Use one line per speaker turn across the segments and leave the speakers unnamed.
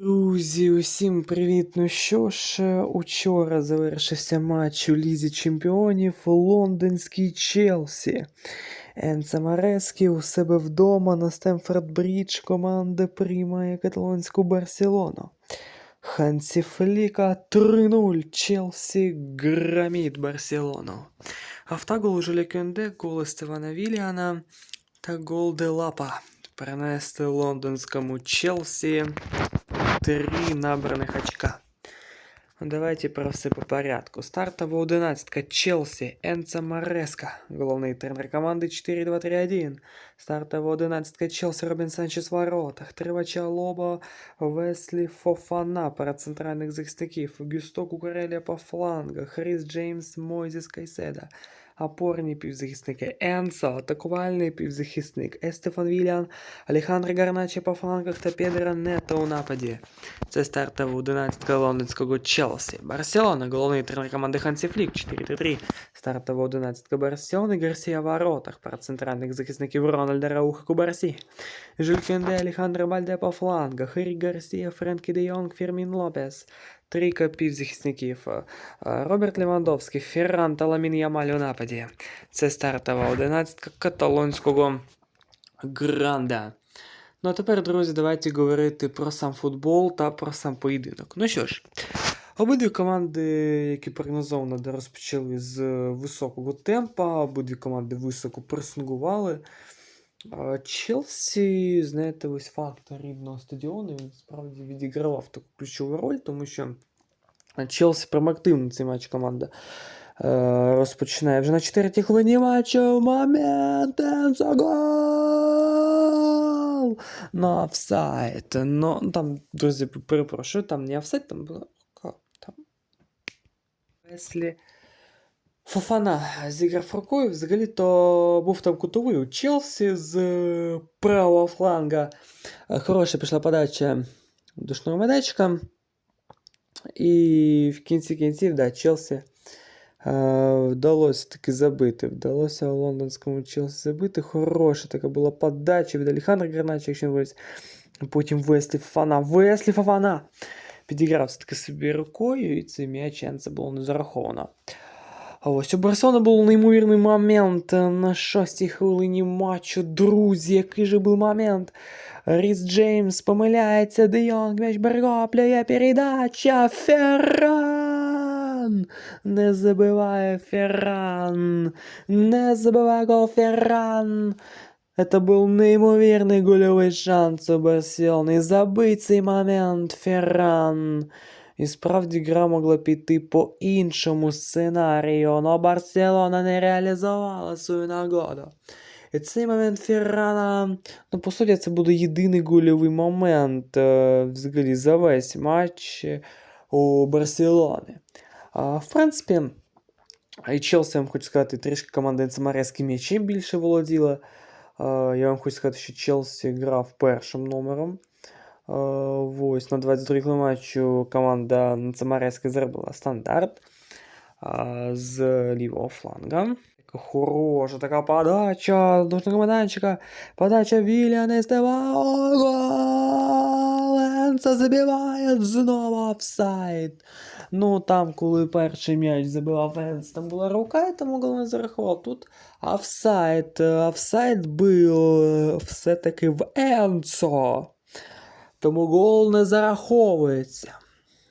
Друзі, усім привіт! Ну що ж, е, учора завершився матч у Лізі Чемпіонів лондонський Челсі. Енце Марески у себе вдома на Стемфорд Брідж команда приймає каталонську Барселону. Хансі Фліка 3-0. Челсі громить Барселону. Автогол Жюля Кюнде, гол Стевана Вільяна та гол Делапа. Принести лондонському Челсі три набраних очка. Ну, Давайте про все по порядку. Стартова одинадцятка Челсі, Енца Мареска, головний тренер команди 4-2-3-1. Стартова одинадцятка Челсі, Робін Санчес в воротах, Тривача Лоба, Веслі Фофана перед центральних захисників, Гюсто Кукурелія по флангах, Ріс Джеймс, Мойзіс Кайседа. Опорні півзахисники Енсо, атакувальний півзахисник Естефан Вільян, Алехандро Гарначе по флангах та Педро Нето у нападі. Це стартова 11 лондонського Челсі. Барселона, головний тренер команди Хансі Флік, 4-3. Стартова 11 Барселони, Гарсія в воротах. Перед центральних захисників Рональда Рауха Кубарсі. Жюль Кенде, Алехандро Бальде по флангах. Рік Гарсія, Френкі Де Йонг, Фермін Лопес. Трійка півзахисників. Е, Роберт Левандовський, Ферран та Ламін Ямаль у нападі. Це стартова 11 каталонського Гранда. Ну а тепер, друзі, давайте говорити про сам футбол та про сам поєдинок. Ну що ж, обидві команди, які прогнозовано розпочали з високого темпа, обидві команди високо пресингували. А Челсі, знаєте, ось фактор рідного стадіону, він справді відігравав таку ключову роль, тому що Челсі прям активно цей матч команда е, розпочинає вже на 4 хвилині матчу. Момент Енсо гол! На офсайд. Ну, там, друзі, перепрошую, там не офсайд, там було. ка- Там. Веслі. Фофана зіграв рукою, взагалі-то був там кутовий у Челсі з е, правого фланга. Е, Хороша пішла подача до шнурмедечка. І в кінці кінців, да, Челсі е, вдалося таки забити. Вдалося лондонському Челсі забити. Хороша така була подача від Алехандра Гарнача, якщо не виявиться. Потім Веслі Фофана. Веслі Фофана! Підіграв все-таки собі рукою, і цей м'яч це було не зараховано. А ось у Барселони був неймовірний момент е, на шостій хвилині матчу. Друзі, який же був момент. Ріс Джеймс помиляється, Де Йонг, м'яч берегаплює, передача, Ферран! Не забиває Ферран! Не забиває гол Ферран! Это был неимоверный голевой шанс у Барселони. Забить цей момент Ферран. І справді гра могла піти по іншому сценарію, але Барселона не реалізувала свою нагоду. І цей момент Феррана, ну, по суті, це буде єдиний гольовий момент е, взагалі за весь матч у Барселони. В принципі, і Челсі, я вам хочу сказати, трішки команда Енцемарески м'ячем більше володіла. Я вам хочу сказати, що Челсі грав першим номером. Ось на 22 матчу команда Нацамареска зробила стандарт з лівого фланга. Хороша така подача дошного майданчика. Подача Вільяна! Енце забиває знову офсайд. Ну там, коли перший м'яч забивав Енс, там була рука, і тому гол не зарахував. Тут офсайд. Офсайд був е, все-таки в Енцо. Тому гол не зараховується.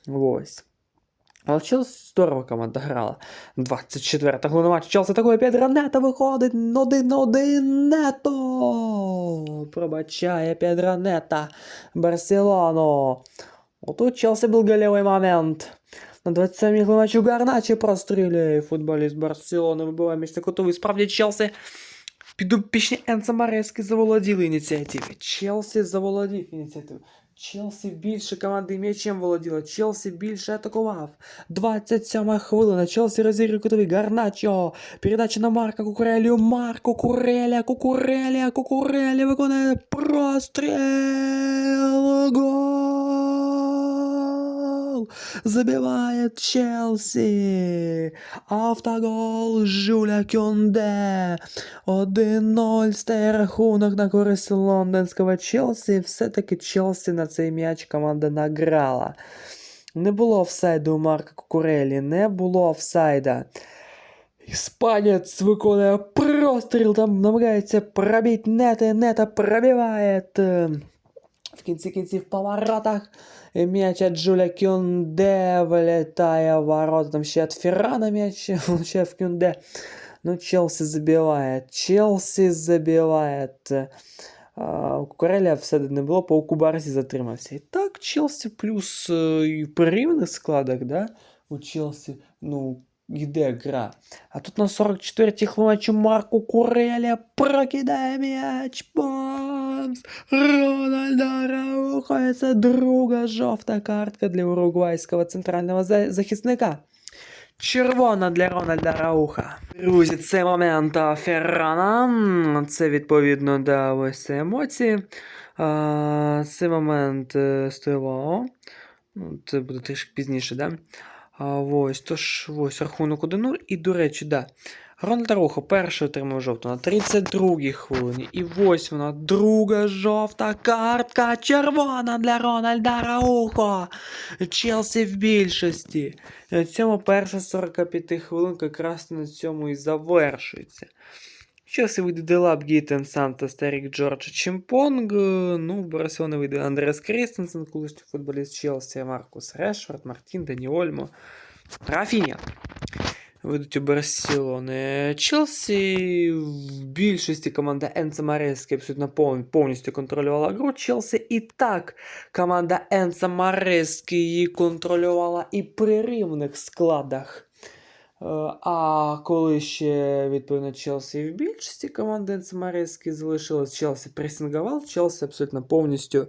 Ось. Але Челсі здорово команда грала. 24-та хвилина матчу. Челсі такої Педро Нето виходить. Один на один. Нето. Пробачає Педро. Барселону. Отут Челсі був голевий момент. На 27-й хвилині матчу Гарначі прострілює футболіст Барселони. Вибиває між котовий. Справді Челсі Підопічні Енса Марески заволоділи ініціативою. Челсі заволодів ініціативою. Челсі більше команди м'ячем володіла. Челсі більше атакував. 27 хвилина. Челсі розігрує кутовий. Гарначо. Передача на Марка Кукурелію. Марко Куреля. Кукуреля. Кукуреля виконує простріл. Гол. Гол! Забивает Челсі! Автогол Жуля Кюнде! 1-0 стає рахунок на користь лондонського Челсі. Все-таки Челсі на цей м'яч команда награла. Не було офсайду у Марка Кукурелі, не було офсайда. Іспанець виконує простріл, там намагається пробити нети, нета пробиває. В кінці кінців в поворотах м'яч від Джуля Кюнде вилітає в ворота. Там ще від Феррана м'яч ще в Кюнде. Ну, Челсі забиває. Челсі забиває. А, У Кукуреля все не було, по Кубарсі затримався. І так, Челсі плюс е, і при рівних складах, да? У Челсі, ну, йде гра. А тут на 44-й хвилині Марко Куреля прокидає м'яч. Бамс! Рональда Раухо. Це друга жовта картка для уругвайського центрального захисника. Червона для Рональда Рауха. Друзі, це момент Феррана. Це відповідно да, ось емоції. А, це момент е, Стево. Ну, це буде трішки пізніше, да? А, ось, тож, ось рахунок 1-0. І, до речі, да. Рональд Раухо перший отримав жовту на 32-й хвилині. І ось вона, друга жовта картка. Червона для Рональда Раухо. Челсі в більшості. На цьому перша 45 хвилинка якраз на цьому і завершується. Челсі вийде Делап, Гійтен, Санта, Старік, Джордж, Чимпонг. Ну, в Барселони вийде Андрес Крістенсен, колишній футболіст Челсі, Маркус Решфорд, Мартін, Дані Ольмо, Рафіня. Вийдуть у Барселони. Челсі в більшості команда Енце Марески абсолютно пов- повністю контролювала гру. Челсі і так команда Енце Марески її контролювала і при рівних складах. Е, А коли ще відповідно Челсі в більшості команди Марески залишилось, Челсі пресингував, Челсі абсолютно повністю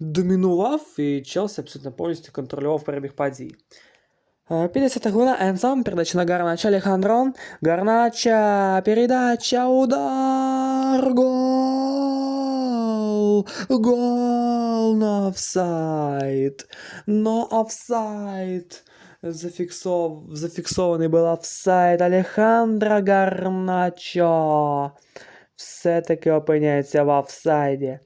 домінував, і Челсі абсолютно повністю контролював перебіг подій. Е, 50 хвилина, Енсам, передача на Гарнача, Алехандро, Гарнача, передача, удар, гол, гол, но офсайд, но офсайд. Зафіксов... Зафіксований була офсайд Алехандро Гарначо. Все-таки опиняється в офсайді.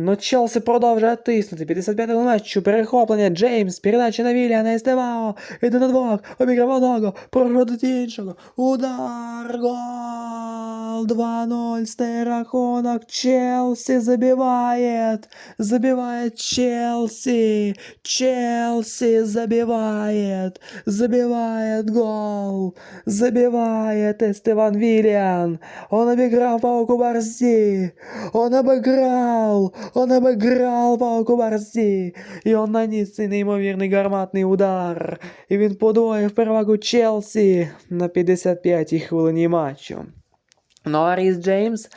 Но Челсі продовжує тиснути. 55-й матчу, перехоплення, Джеймс, передача на Вільяна Естевао, іде на двох, обіграв одного, проходить іншого, удар, гол, 2-0, стає рахунок, Челсі забиває, забиває Челсі, Челсі забиває, забиває гол, забивает Эстеван Виллиан. Он обыграл Пауку Барси. Он обыграл. Он обыграл Пауку Барси. І он наніс цей неймовірний гарматний удар. І він подвоїв перевагу Челсі на 55-й хвилині матчу. Ну а Ріс Джеймс,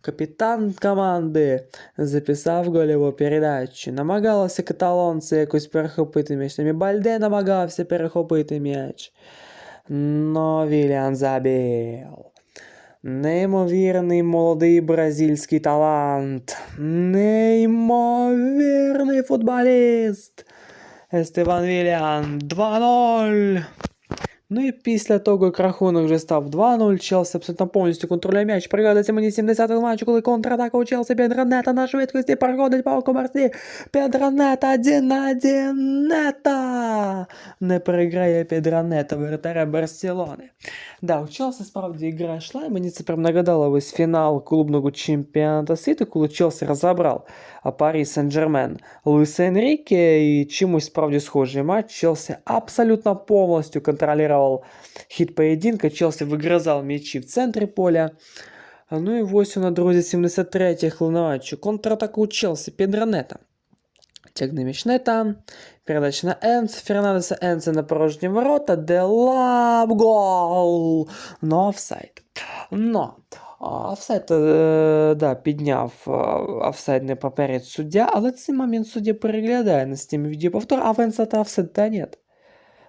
капітан команди, записав гольову передачу. Намагалися каталонці якось перехопити м'яч. Бальде намагався перехопити м'яч. Но Вільян забив. Неймовірний молодий бразильський талант. Неймовірний футболіст. Естеван Вільян 2-0. Ну і після того, як рахунок вже став 2-0, Челсі абсолютно повністю контролює м'яч. Пригадується мені 70-й матч, коли контратака у Челсі Педронета на швидкості проходить по комерсі. Педронета 1 на 1 нета. Не переграє Педронета воротаря Барселони. Да, у Челсі справді ігра йшла, і мені це прям нагадало весь фінал клубного чемпіонату світу, коли Челсі розібрав а Парі Сен-Жермен Луїса Енріке, і чимось справді схожий матч. Челсі абсолютно повністю контролював хід поєдинка. Челсі вигризав м'ячі в центрі поля. А Ну і ось вона, друзі, 73-я хвилина матчу. Контратаку у Челсі Педронета. Тягне м'яч нета. Передача на Енс. Фернандеса Енса на порожні ворота. Делап гол. Но офсайд. Но. а, Офсайд, е, да, підняв е, офсайд не поперед суддя, але цей момент суддя переглядає на стімі відеоповтор, а Венса та офсайд та нет.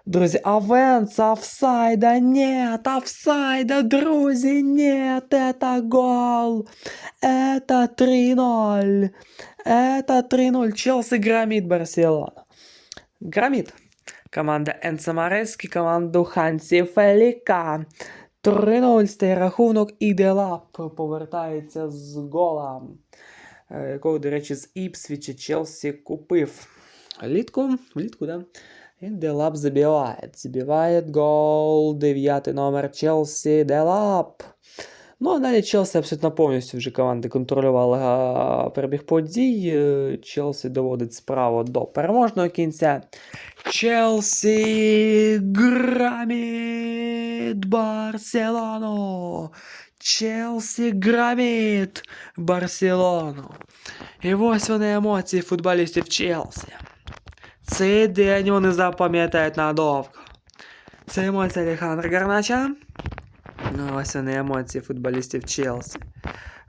Друзі, а Венса офсайда нет, офсайда, друзі, нет, это гол, это 3-0, это 3-0, Челси громит Барселона. громит. Команда Енца Марески, команду Хансі Феліка. 3-0 стає рахунок і Делап повертається з гола, е, якого, до речі, з Іпсвіча Челсі купив. Влітку, влітку, да? Делап забиває. Забиває гол. Дев'ятий номер Челсі. Делап. Ну, а далі Челсі абсолютно повністю вже команда контролювала перебіг подій. Челсі доводить справу до переможного кінця. Челсі громит Барселону. Челсі громит Барселону. І ось вони емоції футболістів Челсі. Цей день вони запам'ятають надовго. Це емоції Алехандра Гарнача. Ну, ось вони емоції футболістів Челсі.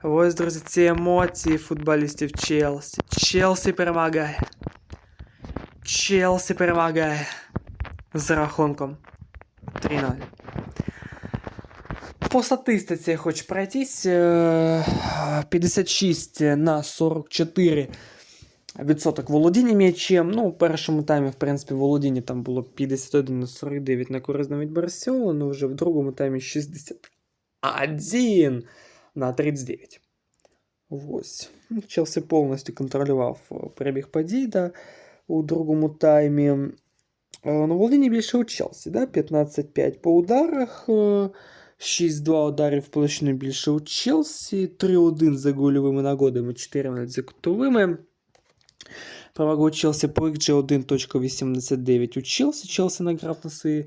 Ось, друзі, ці емоції футболістів Челсі. Челсі перемагає. Челсі перемагає. З рахунком 3-0. По статистиці я хочу пройтись. е, 56 на 44 відсоток володіння м'ячем. Ну, у першому таймі, в принципі, володіння там було 51 на 49 на користь навіть Барселону, вже в другому таймі 61 на 39. Ось. Ну, Челсі повністю контролював е, перебіг подій да, у другому таймі. Е, Ну, володіння більше у Челсі, да? 15-5 по ударах. е, 6-2 ударів в площину більше у Челсі, 3-1 за гольовими нагодами, 14 за кутовими. Перевага у Челсі по XG 1.89 у Челсі. Челсі награв на свої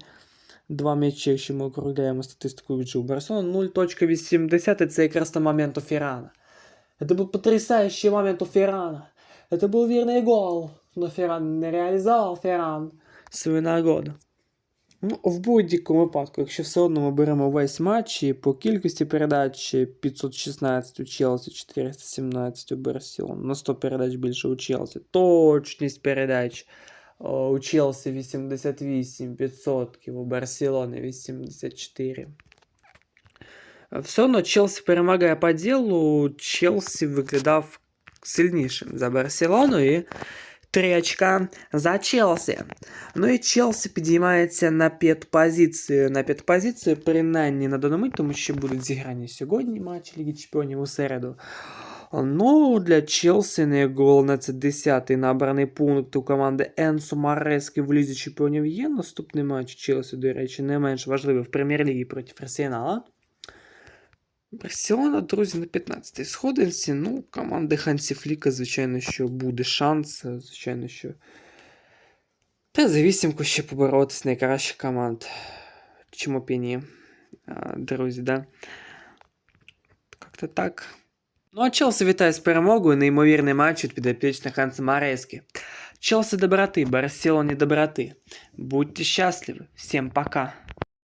два м'ячі, якщо ми округляємо статистику від у Барселона. 0.80 це якраз на момент у Феррана. Это был потрясающий момент у Феррана. Это был верный гол. Но Ферран не реалізував Ферран свою нагоду. Ну, в будь-якому випадку, якщо все одно ми беремо весь матч і по кількості передач 516 у Челсі, 417 у Барселоні, на 100 передач більше у Челсі, точність передач у Челсі 88%, у Барселони 84%. Все одно Челсі перемагає по ділу, Челсі виглядав сильнішим за Барселону і Три очка за Челсі. Ну і Челсі підіймається на п'ятпозицію. На п'ятпозицію, принаймні на дану мить, тому що будуть зіграні сьогодні матчі Ліги Чемпіонів у середу. Ну, для Челсі не гол на це 10-й набраний пункт у команди Енсо Марески в Лізі Чемпіонів є. Наступний матч Челсі, до речі, не менш важливий в прем'єр-лігі проти Арсенала. Барселона, друзі, на 15-й сходинці. Ну, команди Хансі Фліка, звичайно, що буде шанс. Звичайно, що. Та за вісімку ще поборотись найкращих команд. Чому б і ні, друзі, да? Как-то так. Ну, а Челсі вітає з перемогою. Неймовірний матч від підопічних Ханса Марески. Челсі доброти, Барселоні доброти. Будьте щасливі. Всім пока.